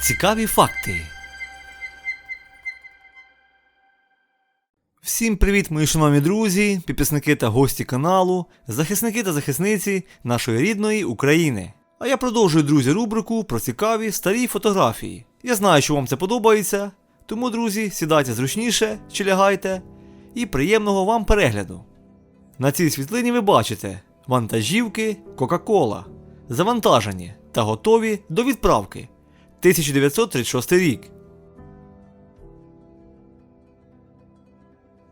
Цікаві факти. Всім привіт, мої шановні друзі, підписники та гості каналу, захисники та захисниці нашої рідної України. А я продовжую, друзі, рубрику про цікаві старі фотографії. Я знаю, що вам це подобається, тому, друзі, сідайте зручніше чи лягайте, і приємного вам перегляду. На цій світлині ви бачите вантажівки Coca-Cola, завантажені та готові до відправки. 1936 рік.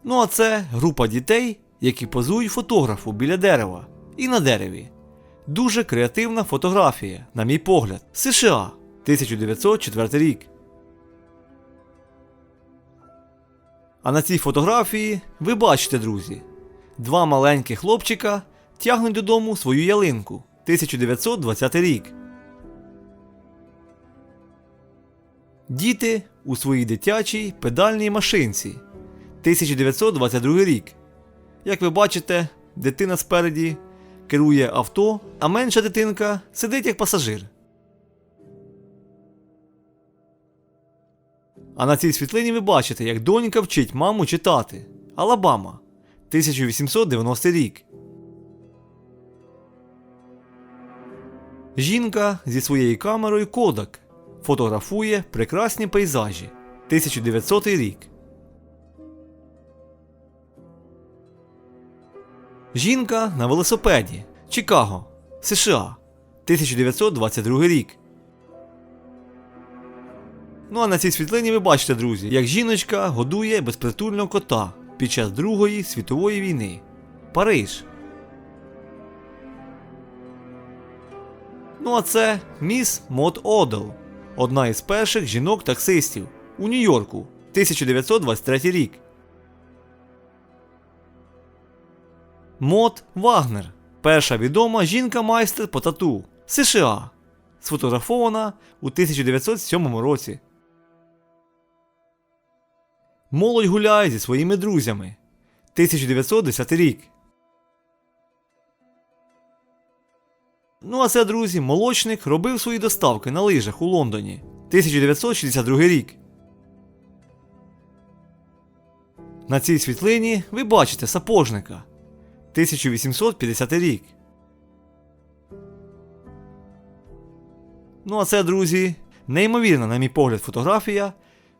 Ну а це група дітей, які позують фотографу біля дерева і на дереві. Дуже креативна фотографія, на мій погляд. США 1904 рік. А на цій фотографії ви бачите, друзі, два маленьких хлопчика тягнуть додому свою ялинку 1920 рік. Діти у своїй дитячій педальній машинці 1922 рік. Як ви бачите, дитина спереді керує авто, а менша дитинка сидить як пасажир. А на цій світлині ви бачите, як донька вчить маму читати. Алабама 1890 рік. Жінка зі своєю камерою Kodak фотографує прекрасні пейзажі 1900 рік. Жінка на велосипеді Чикаго, США 1922 рік. Ну а на цій світлині ви бачите, друзі, як жіночка годує безпритульного кота під час Другої світової війни. Париж. Ну а це міс Мод Одел, одна із перших жінок-таксистів у Нью-Йорку 1923 рік. Мод Вагнер перша відома жінка-майстер по тату США. Сфотографована у 1907 році. Молодь гуляє зі своїми друзями 1910 рік. Ну а це, друзі, молочник робив свої доставки на лижах у Лондоні 1962 рік. На цій світлині ви бачите сапожника 1850 рік. Ну а це, друзі, неймовірна, на мій погляд, фотографія.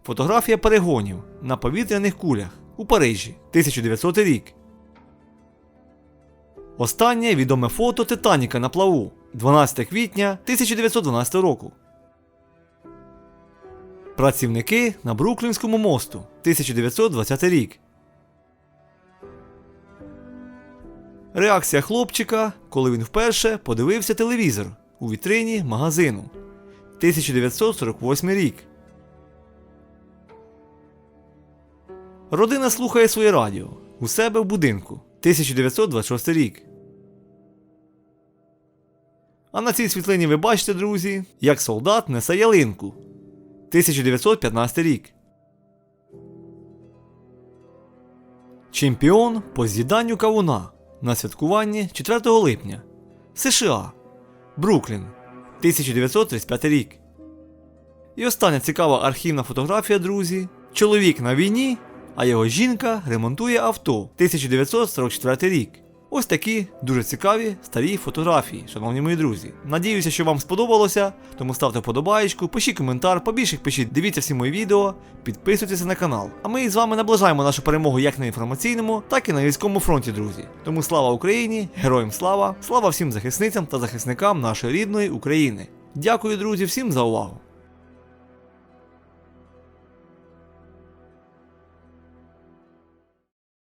Фотографія перегонів на повітряних кулях у Парижі 1900 рік. Останнє відоме фото Титаніка на плаву 12 квітня 1912 року. Працівники на Бруклінському мосту 1920 рік. Реакція хлопчика, коли він вперше подивився телевізор у вітрині магазину 1948 рік. Родина слухає своє радіо у себе в будинку 1926 рік. А на цій світлині ви бачите, друзі, як солдат несе ялинку 1915 рік. Чемпіон по з'їданню кавуна на святкуванні 4 липня США Бруклін 1935 рік. І остання цікава архівна фотографія, друзі. Чоловік на війні, а його жінка ремонтує авто 1944 рік. Ось такі дуже цікаві старі фотографії, шановні мої друзі. Надіюся, що вам сподобалося, тому ставте вподобаєчку, пишіть коментар, побільше пишіть, дивіться всі мої відео, підписуйтесь на канал. А ми з вами наближаємо нашу перемогу як на інформаційному, так і на військовому фронті, друзі. Тому слава Україні, героям слава, слава всім захисницям та захисникам нашої рідної України. Дякую, друзі, всім за увагу!